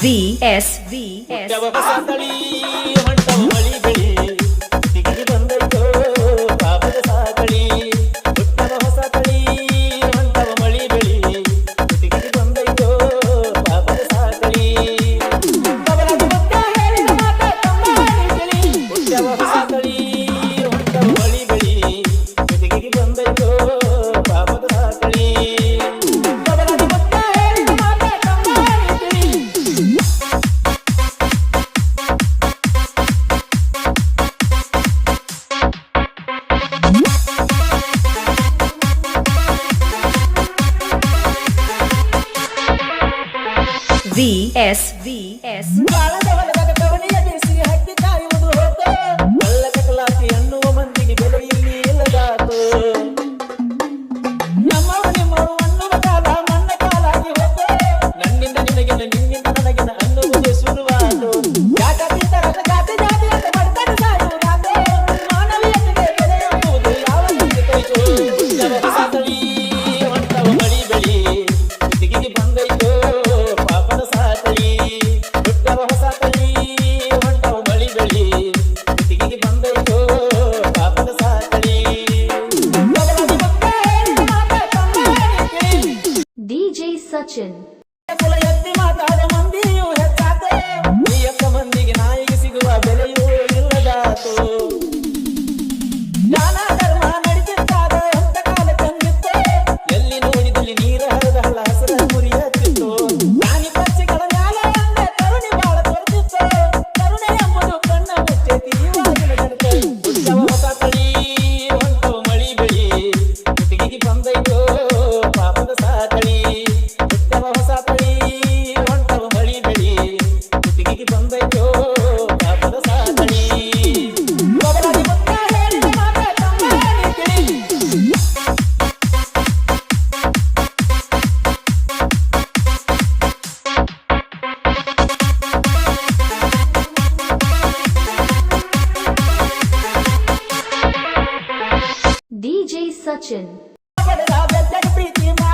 S S V S ಬಂದೈತೋ V S V S. Sachin. I'm gonna love that pretty much.